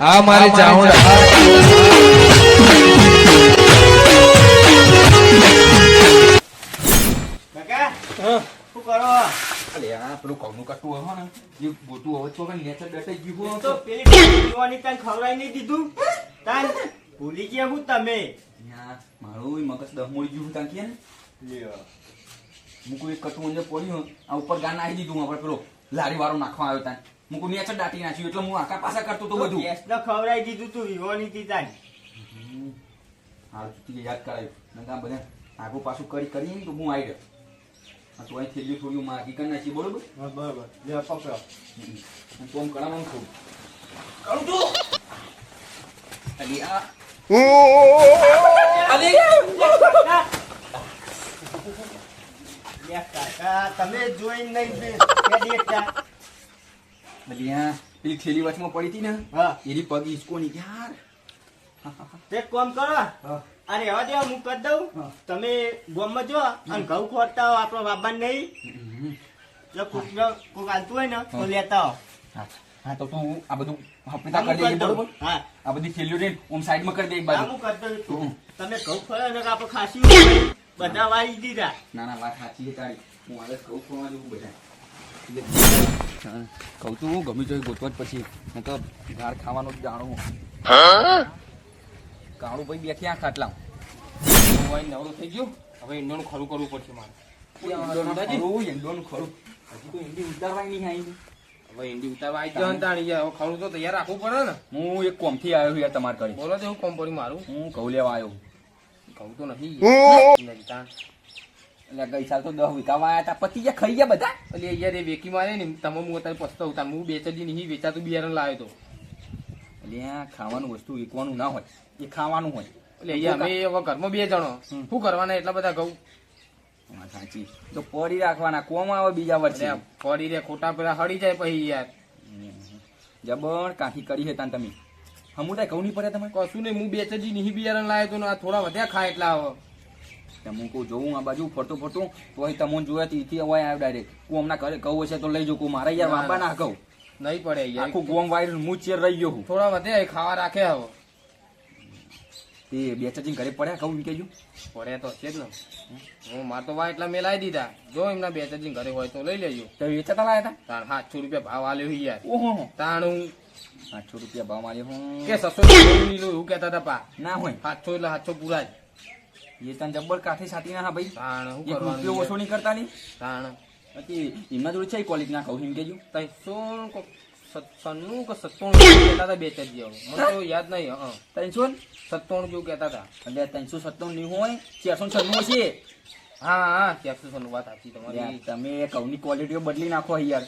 હા મારી ચાઉંડા શું કરો? અલે આ પેલું કવનું કટું હોય ને જે ગોતું હવે તો નેચર બેઠા ગયું તો પેલી પીવાની તને ખવડાવી નહીં દીધું? તાન ભૂલી ગયા હું તમે. યા, મારું મગજ દહ ગયું તાન કે ને. મૂકું એક કટું અંદર પડ્યું આ ઉપર ગાન આવી દીધું આપણે પેલો લારી વાળો નાખવા આવ્યો તાન. મૂકું નેચર દાટી નાખ્યું એટલે હું આખા પાછા કરતો તો બધું. ગેસ તો ખવડાવી દીધું તું વિવો ની તી હમ. હા તું યાદ કરાવ્યું નકર આ બધા આગું પાછું કરી કરી ને તો હું આવી ગયો હા તો અહીં થેલી થોડી માગી કરી નાખી બરોબર? બરોબર. લે પકડો. તો આમ કરાવવાનું છું કરું તું. અલી આ. તમે જોઈ નહીં બે બે દેખતા. અલી આ પેલી થેલી વચમાં પડી હતી ને? હા. એની પગ ઈસકો ની યાર એક કામ કરો. અરે હવે દેવા હું કરી દઉં. તમે ગોમમાં જો અને ઘઉં ખોરતા હો આપણો બાબા નહીં. જો કોક કોક હાલતું હોય ને તો લેતા હો. હા તો તું આ બધું હપીતા કરી દેજે બરોબર? હા. આ બધી થેલીઓ ને ઓમ સાઈડમાં કરી દે એક બાજુ. હું કરી દઉં. તમે ઘઉં ખોરો ને આપણે ખાસી બધા વાઈ દીધા. ના ના વાત સાચી છે તારી. હું હવે ઘઉં ખોવા જેવું બધા કહું છું હું ગમી જોઈએ ગોતવા જ પછી હું તો ઘાર ખાવાનું જ જાણું. કાળું ભાઈ બેઠી આ ખાટલા હું નવરું થઈ ગયું હવે ઈંડોનું ખરું કરવું પડશે મારે. ખરું હજી તો એંડી ઉતારવાય નહીં આવી હવે ઈંડી ઉતારવા આવી ગયો તાણી હવે ખરું તો તૈયાર રાખવું પડે ને. હું એક કોમથી આવ્યો યાર તમારે કરી બોલો તો હું કોમ પડ્યું મારું. હું કહું લેવા આવ્યો ઘઉં તો નથી. એટલે ગઈ સાલ તો દસ વીઘા વાયા હતા પતિ ગયા ખાઈ ગયા બધા? એટલે યાર એ વેકી મારે ને તમે હું અત્યારે પસ્તાવું તાણ હું બેચડી નહીં વેચાતું બિયારણ લાવ્યો તો. એટલે ખાવાનું વસ્તુ વેકવાનું ના હોય. એ ખાવાનું હોય. એટલે અહીંયા અમે હવે ઘરમાં બે જણો. શું કરવાના એટલા બધા ઘઉં? સાચી. તો પડી રાખવાના. કોમ આવે બીજા વર્ષે? પડી રે ખોટા પેલા હળી જાય પછી યાર. જબર કાઠી કરી હતા તાન તમે. હમું થાય ઘઉં નહીં પડે તમે કશું નહીં. હું બેચડી નહીં બિયારણ લાવ્યો તો ને આ થોડા વધ્યા ખાય એટલા હવે. તમે કહું જોઉં આ બાજુ ફરતું ફરતું તો અહીં તમને જોયા ત્યાંથી અવાય આવ્યો ડાયરેક્ટ હું હમણાં ઘરે કહું હશે તો લઈ જાઉં કહું મારા યાર વાપા ના. કહું. નહીં પડે યાર. આખું ગોમ વાયર હું ચેર રહી ગયો થોડા વધે ખાવા રાખે હવે. તે બે ચાચી ઘરે પડ્યા કહું કેજો પડ્યા તો છે જ ને. હું માર તો વા એટલા મેલાઈ દીધા. જો એમના બે ચાર ઘરે હોય તો લઈ લેજો. તો વેચાતા લાયા તાણ સાતસો રૂપિયા ભાવ આલ્યો છે યાર. હતા ઓહો. તાણું. સાતસો રૂપિયા ભાવ માર્યો હું. કે સસો એવું કહેતા હતા પા. ના હોય. સાતસો એટલે સાતસો પૂરા જ. એ તને જબ્બર કાઠી સાટી ના હા ભાઈ. એક રૂપિયો ઓછો નહીં કરતા નહીં તાણ. એમના જોડે છે કોલેજ ના કહું એમ કેજો ત્રણસો સત્તાણું કે સત્તાણું કહેતા હતા બે ચાર જેવું મને તો યાદ નહીં હા ત્રણસો સત્તાણું જેવું કહેતા હતા. એટલે ત્રણસો સત્તાવન નહીં હોય ચારસો છન્નું હશે. હા હા ચારસો છન્નું વાત સાચી તમારી. તમે કવની ક્વોલિટીઓ બદલી નાખો યાર.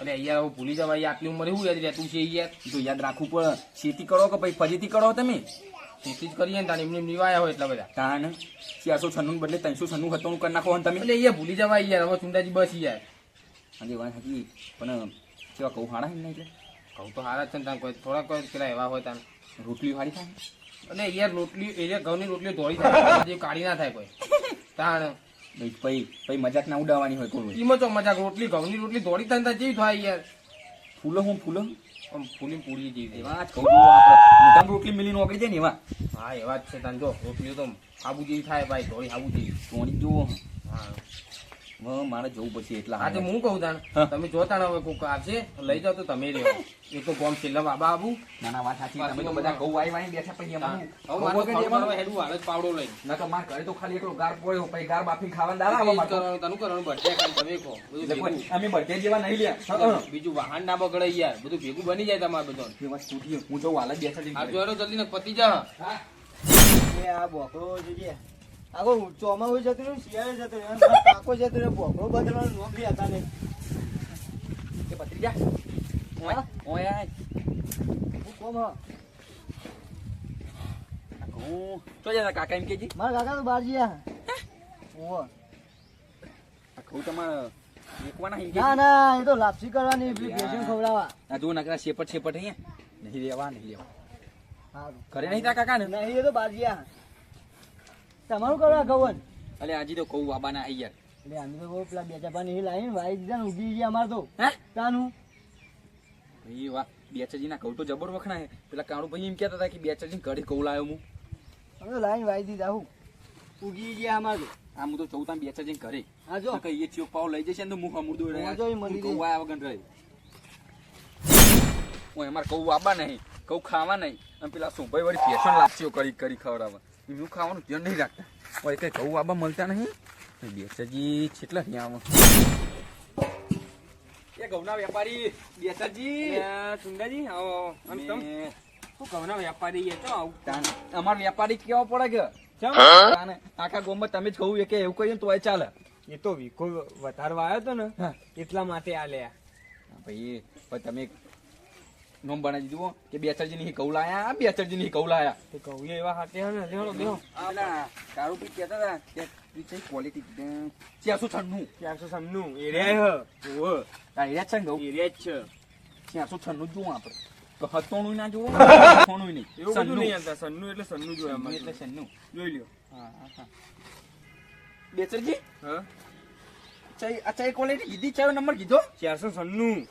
અરે યાર હવે ભૂલી જવાય આટલી ઉંમરે શું યાદ રહેતું છે યાર? તો યાદ રાખવું પડે. ખેતી કરો કે ભાઈ ફરીથી કરો તમે? ખેતી જ કરીએ ને તાણ એમને એમ નિવાયા હોય એટલા બધા. તાણ ચારસો છન્નું બદલે ત્રણસો છન્નું સત્તાણું કરી નાખો તમે. એટલે એ ભૂલી જવાય યાર હવે ચુંડાજી બસ યાર. અને વાત હતી પણ કેવા કહું હારા ને એટલે? કહું તો હારા જ છે ને કોઈ થોડા કોઈ પેલા એવા હોય તાણ રોટલી વાળી થાય? અને યાર રોટલી એ ઘઉંની રોટલી ધોળી થાય જે કાઢી ના થાય કોઈ. તાણ ભાઈ પછી પછી મજાક ના ઉડાવવાની હોય કોઈ. એમાં તો મજાક રોટલી ઘઉંની રોટલી ધોળી થાય ને જેવી થાય યાર. ફૂલો હું ફૂલો? આમ ફૂલી પૂરી જેવી એવા જ કહું મોટામાં રોટલી મિલી નોકરી છે ને એવા હા એવા જ છે તને જો રોટલી તો આબુ જેવી થાય ભાઈ ધોળી આબુ જેવી. જુઓ હા. મારે જવું પછી એટલા હા તો હું કહું તાણ તમે જોતા હવે કોક આવશે લઈ જાવ તો તમે રહ્યો એક તો ગોમ છેલ્લા બાબા આબુ. ના ના વાત સાચી તમે તો બધા ગૌ વાઈ વાઈ બેઠા પછી. હવે હેડું હાલ જ પાવડો લઈ ના તો મારા ઘરે તો ખાલી એકલો ગાર પડ્યો પછી ગાર બાફી ખાવાનું દાડા આવા તો. કરવાનું તનું કરવાનું બર્થડે ખાલી તમે કહો. એટલે અમે બર્થડે જેવા નહીં લ્યા. હા, હા. બીજું વાહન ના બગડે યાર બધું ભેગું બની જાય તમારે બધું એ વાત છૂટી હું તો વાલા જ બેઠા આ જોરો જલ્દી ને પતી જા. એ આ બોકડો જોઈએ આખો ચોમાસું જતું રહ્યું શિયાળે જતું રહ્યું કાકો જતો રહ્યો બોકડો બદલવાનું નોમ બી હતા નહીં કે પતરી જા. ઓય ઓય હું કોમ હા? તો કાકા એમ કેજી? મારા કાકા તો બહાર ગયા. ઓ આખું તમારે ના ના એ તો લાપસી કરવાની ભેજન ખવડાવવા. આ જો નકરા શેપટ શેપટ અહીંયા. નહીં લેવા નહીં લેવા. ઘરે નહીં તા કાકા ને નહીં એ તો ગયા. તમારું કરવા કવન અલે આજી તો કહું બાબાના આઈ યાર એટલે અમે તો બહુ પેલા બે ચાર પાણી લાવીને વાઈ દીધા ને ઉગી ગયા અમારે તો. હે? તાનું? ભાઈ વાહ બેચરજીના કહું તો જબર વખણાય. પેલા કાળુભાઈ એમ કહેતા હતા કે બેચરજી ઘડી કહું લાવ્યો હું. હવે લાઈન વાઈ દીધા હું ઉગી ગયા અમાર આ આમ તો ત્યાં બેચરજી ઘરે. હા જો. કઈ એ ચિયો પાવ લઈ જશે ને તો મુખ હમુરદો રહે જો ઘઉં ગઈ. આયા વગર રહે. હું અમાર કહું આબા નહીં કહું ખાવા નહીં. અને પેલા સુભાઈ વળી ફેશન લાગશે કરી કરી ખવડાવવા. એમનું ખાવાનું ધ્યાન નહીં રાખતા. હોય કઈ કહું આબા મળતા નહીં. બેચરજી કેટલા ત્યાં આવો. એ ઘઉંના વેપારી બેચરજી સુંદરજી આવો. આમ તમ. શું ઘઉંના વેપારી એ તો અમાર વેપારી કેવો પડે કે? આખા ગામમાં તમે જ કહું કે એવું કહીએ તો ચાલે. એ તો વીખો વધારવા આવ્યો હતો ને એટલા માટે આ લ્યા ભાઈ તમે નોમ બનાવી દીધું કે બેચરજી ની કૌ લાયા બેચરજી ની કૌ લાયા તે એવા હાથે હે ને બેહો પેલા કાળુ પી કહેતા હતા કે પીછે ક્વોલિટી ચારસો છન્નું ચારસો સમનું એરિયા હે. ઓ એરિયા છે ને એરિયા છે. ચારસો છન્નું જ જોવું આપણે. તો હતોણું ના જોવું હતોણું નહીં. એવું બધું નહીં આવતા. સન્નું એટલે સન્નું જોયા અમારે એટલે સન્નું. જોઈ લ્યો. હા હા હા. બેચરજી? હા? ચાઈ આ ક્વોલિટી કીધી? ચાર નંબર કીધો? ચારસો સન્નું.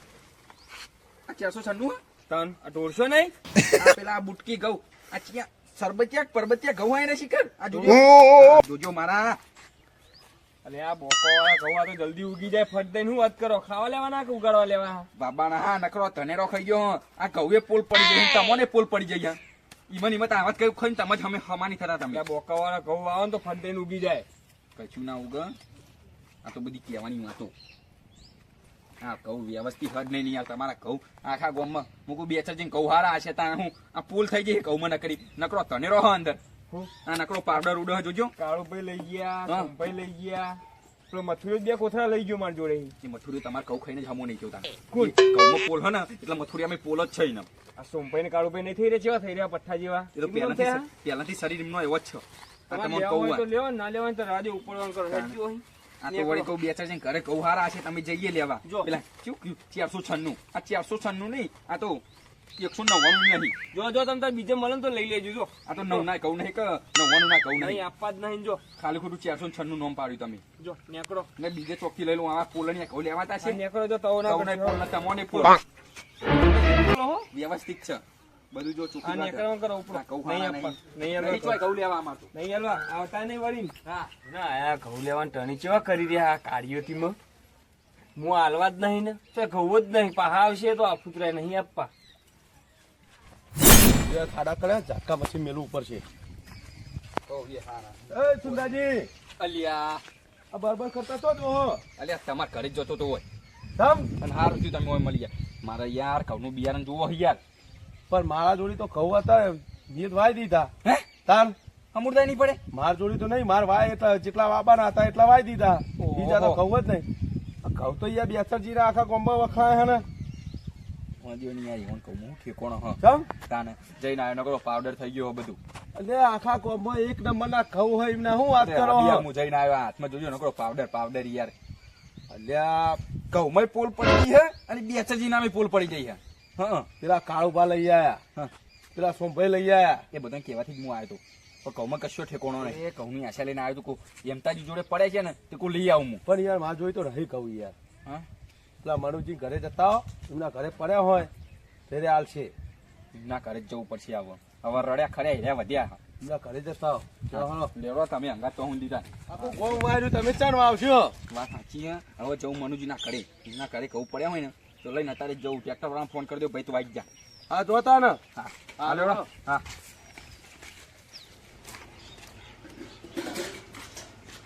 આ ચારસો છન્નું તન આ દોઢસો નહીં? આ પેલા આ બુટકી ઘઉં. આ ચિયા સરબતિયા પરબતિયા ઘઉં આઈને શિખર? આ જોજો. જોજો મારા. અલે આ બોકો ઘઉં તો જલ્દી ઉગી જાય. ફટ દઈને હું વાત કરો? ખાવા લેવાના કે ઉગાડવા લેવા બાબાના હા નકરો ધનેરો ખાઈ ગયો. આ ઘઉએ પોલ પડી ગયો તમને પોલ પડી જઈ ઈમન ઈમત આવાજ કયું ખાઈને તમે જ અમે હમાની થતા તમે. બોકાવાળા બોકા વાળા ઘઉં આવો તો ફટ દઈને ઉગી જાય. કશું ના ઉગ. આ તો બધી કહેવાની વાતો. હા કહું વ્યવસ્થિત હદ નહીં યાર તમારા કહું આખા ગામમાં. મૂકું બે ચાર જઈને કહું હારા હશે ત્યાં હું આ પુલ થઈ જઈ કહું નકરી. નકરો તને રહો અંદર. આ નકરો પાવડર ઉડો જોજો કાળુભાઈ લઈ ગયા ભાઈ લઈ ગયા. પેલો મથુરિયો બે કોથળા લઈ ગયો મારી જોડે. એ મથુરી તમારે કઉ ખાઈને જમો હમો નહીં જોતા કોણ? કહુંમાં પોલ હે ને એટલે મથુરી અમે પોલ જ છે ને આ સોમભાઈ ને કાળુભાઈ નહીં થઈ રહ્યા જેવા થઈ રહ્યા પઠ્ઠા જેવા. એ તો પહેલાથી પહેલાથી શરીર એમનો એવો જ છે. તમે કહું તો લેવા ના લેવા તો રાજે ઉપડવાનું કરો હેડજો. આ તો વળી કહું બે ચાર જણ ઘરે કહું હારા છે તમે જઈએ લેવા. જો. પેલા શું કયું ચારસો છન્નું. આ ચારસો છન્નું નહીં આ તો એકસો નવ્વાણું નહીં. જો જો તમે તાર બીજે મળે તો લઈ લેજો જો. આ તો નવ ના કહું નહીં કે નવ્વાણું ના કહું નહીં. આપવા જ નહીં જો. ખાલી ખોટું ચારસો છન્નું નામ પાડ્યું તમે. જો નેકડો ને બીજે ચોકી લઈ લઉં આ પોલની કહું લેવાતા છે. નેકડો જો તવો ના તમોને પોલ હો. વ્યવસ્થિત છે. બધું જો આ ચોખ્ખું વાત છે. કરો ઉપર નહીં આપવા નહીં. નહીં ચોય આપવા લેવા આમાં તો. નહીં હાલવા આવતા નહીં વળી. હા. ના આ ઘઉં લેવાનું ટણી ચેવા કરી રહ્યા આ કાળીઓથી માં હું આલવા જ નહીં ને. તો ઘઉં જ નહીં. પાહા આવશે તો આ ફૂતરાય નહીં આપવા. ખાડા કર્યા ઝાટકા પછી મેલું ઉપર છે. કહું એ હારા. એ સુંદાજી. અલ્યા. આ બરબર કરતા તો જ હો અલ્યા તમાર ઘરે જ જતો તો હોય. તમ અને હારું થયું તમે હોય મળી ગયા મારે યાર ઘઉંનું બિયારણ જોવો યાર. પણ મારા જોડી તો કહું હતા નિયત વાય દીધા. હે? તાર અમૃતા નહીં પડે? માર જોડી તો નહીં માર વાય એટલા જેટલા વાબાના હતા એટલા વાય દીધા. બીજા તો કહું જ નહીં. કહું તો યાર બેસરજી ના. આખા કોમ્બા વખાય હે ને હું. હ પાવડર થઈ ગયો બધું. એટલે આખા કોમ્બા એક નંબર ના ઘઉં હોય એમને શું વાત કરો હું? જઈને આવ્યો હાથમાં જોજો નકરો પાવડર પાવડર યાર. અલ્યા ઘઉંમાં પોલ પડી ગઈ હે અને બેચરજી નામે પોલ પડી ગઈ હે હા. પેલા કાળુભા લઈ આયા. હા. પેલા સોમભાઈ લઈ આયા. એ બધા કહેવાથી જ હું આવ્યો હતો. પણ ઘઉંમાં કશો ઠેકોણો નહીં. એ ઘઉંની આશા લઈને આવ્યો તો એમતાજી જોડે પડે છે ને તે કોઈ લઈ આવું હું. પણ યારમાં જોઈ તો રહી કહું યાર. હા? પેલા મનુજી ઘરે જતા હો એમના ઘરે પડ્યા હોય ત્યારે હાલ છે ના ઘરે જવું પડશે આવો. હવે રડ્યા ખરે હેર્યા વધ્યા. એમના ઘરે જતા હો. લેવડો તમે હંગાત તો હું દીધા. આખું ગોમ તમે ચાણ આવશો. વાત સાચી હવે જવું મનુજી ના કરે ઘરે કહું પડ્યા હોય ને તો લઈને અત્યારે જવું. ટ્રેક્ટર વાળા ફોન કરી દો ભાઈ તું આવી જા. હા જોતા ને હા. હા લેવડો હા.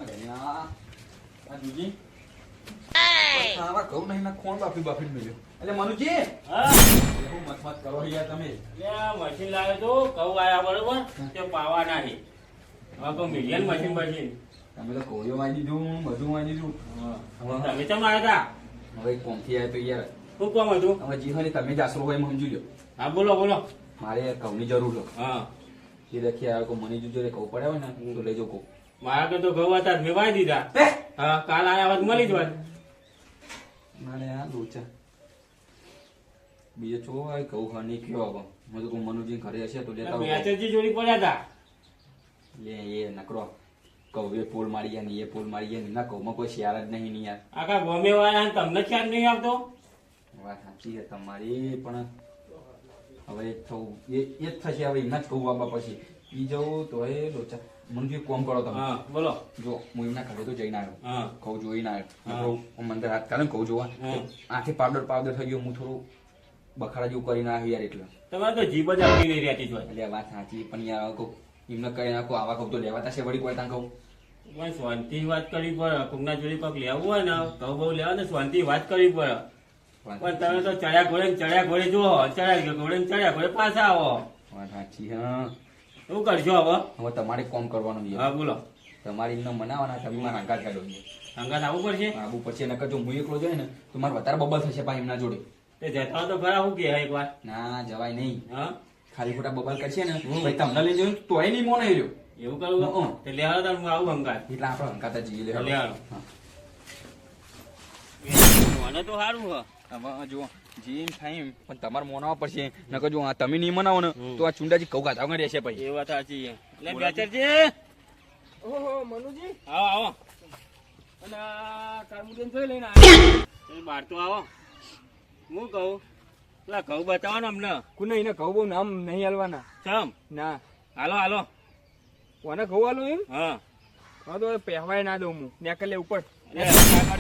અરે આ આ જુજી આવા ઘઉં નહીં ના કોણ બાફી બાફી મળ્યો એટલે મનુજી? હું. મત મત કરો યાર તમે. મશીન લાવ્યો તો ઘઉં આયા બરોબર તે પાવાના છે તો મિલિયન મશીન મશીન તમે તો કોળીઓ વાંચી દીધું બધું વાંચી દીધું. તમે મારા હતા? હવે કોમથી આવ્યા તો યાર. શું કામ હતું હવે જી હોય તમે જ આશરો હોય એમ સમજી લો હા બોલો બોલો. મારે ઘઉંની જરૂર છે. હા. એ રખી આવ્યો કોઈ મને જોજો કહું પડ્યા હોય ને તો લેજો જાઉં મારા કે તો ઘઉં હતા મેં વાય દીધા. હા? કાલ આયા વાત મળી જ મારે આ લોચા. બીજો છો હોય કહું હા કયો હવે. મને તો મનુજી ઘરે હશે તો લેતા. મેચજી જોડી પડ્યા હતા? લે એ નકરો. એ પોલ મારી ગયા ને એ પોલ મારી ગયા ને. ના કહું કોઈ શિયાર જ નહીં યાર. આખા ગમે વાળા તમને ખ્યાલ નહીં આવતો? વાત સાચી છે તમારી પણ હવે એ થવું એ એ જ થશે હવે એમના જ કહું બાબા પછી. જવું તો એ લોચા મને જે કોમ કરો તમે. બોલો. જો હું એમના ઘરે તો જઈને આવ્યો. કહું જોઈને આવ્યો. હું. મંદિર હાથ કાઢે કહું જોવા. હા. પાવડર પાવડર થઈ ગયો હું થોડું બખાડા જેવું કરીને આવ્યો યાર એટલે. તમારે તો જીભ જ આપી નહીં રહેતી જ એટલે વાત સાચી પણ યાર કહું એમને કઈ નાખો આવા કહું તો લેવાતા છે વળી કોઈ ત્યાં કહું શાંતિ વાત કરવી પડે કોકના જોડે કોક લેવું હોય ને તો બહુ લેવા ને શાંતિ વાત કરવી પડે. પણ તમે તો ચડ્યા ઘોડે ચડ્યા ઘોડે જુઓ ચડ્યા ઘોડે ને ચડ્યા ઘોડે પાછા આવો. વાત સાચી હા. શું કરશો હવે? હવે તમારે કોમ કરવાનું છે. હા બોલો. તમારે એમને મનાવવાના તમે મારા હંગાત કાઢો હંગાત આવવું પડશે? આવવું પડશે નકર જો હું એકલો જાય ને તો મારે વધારે બબલ થશે ભાઈ એમના જોડે. તે જતા તો ખરા હું કે એક વાર? ના જવાય નહીં. હા? ખાલી ખોટા બબલ કરશે ને ભાઈ તમને લઈ જઉં તોય નહીં મોને રહ્યો. એવું કરવું. તે લેવા તાર હું આવું હંગાત. એટલે આપણે હંગાત જઈએ લે લે મને તો સારું હ. હવે જો જીમ થાય એમ પણ તમારે મોનાવા પડશે. નકર જો આ તમે નહીં મનાવો ને તો આ ચુંડાજી કઉ ગાતા વગર રહેશે પછી. એ વાત સાચી છે. એટલે બેચરજી. ઓહો મનુજી. આવો આવો. અને આ જોઈ લઈને આવ્યા બહાર તો આવો. હું કહું? પેલા ઘઉં બતાવો ને અમને. કુને એને કહું બહુ નામ નહીં હાલવાના. ચમ? ના. હાલો હાલો. કોને કહું હાલું એમ? હા. તો પહેવાય ના દઉં હું. નેકલે લે ઉપર. આ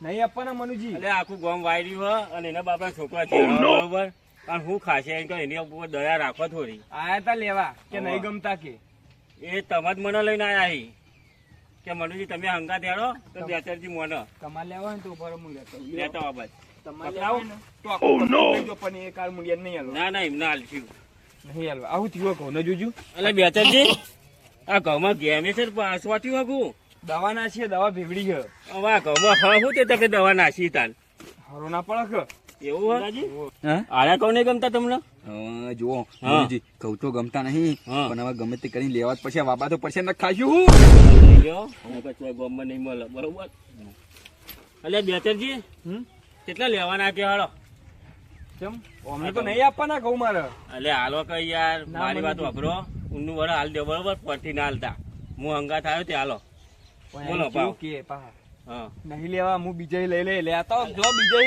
નહીં આપવાના મનુજી. એટલે આખું ગામ વાયર્યું હોય અને એના બાપા છોકરા છે બરોબર? પણ હું ખાશે એની ઉપર દયા રાખો થોડી. આયા તા લેવા કે નહીં ગમતા કે? એ તમે જ મને લઈને આયા અહીં કે મનુજી તમે હંગા દેડો તો બેચરજી મને. તમારે લેવા હોય ને તો ઉપર હું લેતો. લેતા બસ તમારે લેવા ને તો આખું પકડી લેજો, પણ એ કાર મુંડિયા નહીં હાલવા. ના ના એમને હાલશું. નહીં હાલવા. આવું થયું કહું ને જોજો? એટલે બેચરજી આ ઘઉંમાં ગેમે છે પાછવાથી પાસવાથી વાગું. દવા નાસી દવા ભેગડી છે હવે આ હા શું તે તમે દવા નાસી તાલ હરો ના પડે એવું હા? કહું નહીં ગમતા તમને? જુઓ કહું તો ગમતા નહીં પણ હવે ગમે તે કરીને લેવા જ પડશે વાપા તો પડશે ને ખાશું. નહીં મળે બરોબર? એટલે બેચરજી હમ? કેટલા લેવાના કે હાલો? કેમ? અમને તો નહીં આપવાના કહું મારે. એટલે હાલો કઈ યાર મારી વાત વાપરો. ઊંડું વડે હાલ દે બરોબર? પરથી ના હાલતા. હું હંગાત આવ્યો તે હાલો. બોલો, ભાવ. કે પા નહીં લેવા હું બીજે લઈ લે. લેતા જો બીજે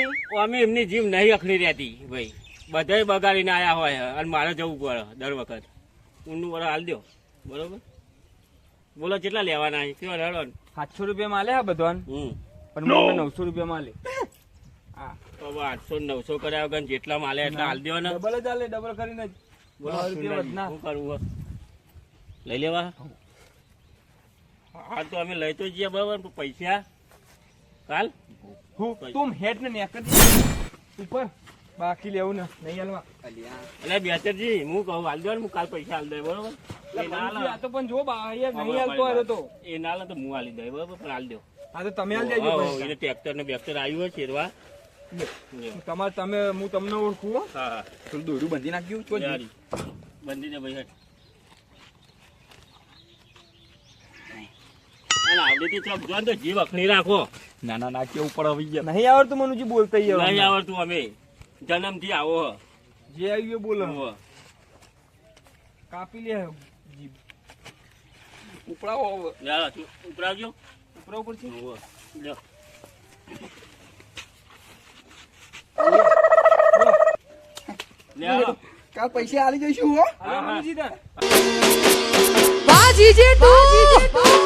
અમે એમની જીવ નહીં અખડી રહેતી ભાઈ. બધાય બગાડીને આયા હોય અને મારે જવું પડે દર વખત. ઊંડું વડે હાલ દો બરોબર? બોલો કેટલા લેવાના રડો સાતસો રૂપિયા માં લે આ બધાને? પણ મને નવસો રૂપિયા માં લે હા. તો આઠસો નવસો કર્યા વગર જેટલા માલે એટલા હાલ દેવાના ને. ડબલ જ ડબલ કરીને બોલો રૂપિયા વધના. શું કરવું લઈ લેવા? હા તો અમે લઈ તો જઈએ બરાબર પૈસા? કાલ? હું તું હેડ ને નેકર ઉપર. બાકી લેવું ને. નહીં હાલવા. એટલે બેચરજી હું કહું હાલ દો હું કાલ પૈસા હાલ દે બરોબર? એ ના આ તો પણ જો બા યાર નહીં હાલતો હાલો તો. એ ના હાલે તો હું હાલી દે બરોબર? પણ હાલ દો. હા તો તમે હાલ દેજો. એને ટ્રેક્ટર ને બેક્ટર આવ્યું હોય ચેરવા તમારે તમે હું તમને ઓળખું હો. હા થોડું દોરું બંધી નાખ્યું તો જ. યારી. બંધી ભાઈ હેઠ. અને આવડેથી ચોક જો તો જીવ અખણી રાખો. ના ના ના કેવું ઉપર આવી ગયા. નહીં આવડતું મનુજી બોલતા નહીં આવડતું અમે. જન્મથી આવો જે આવ્યું એ બોલો. કાપી લે જીભ. ઉપડાવો હવે. લે હાલો, તું ઉપરાવજો ઉપરા ઉપર છે લ્યો. લે પૈસા આલી જઈશું હો. હા, જીજે તું.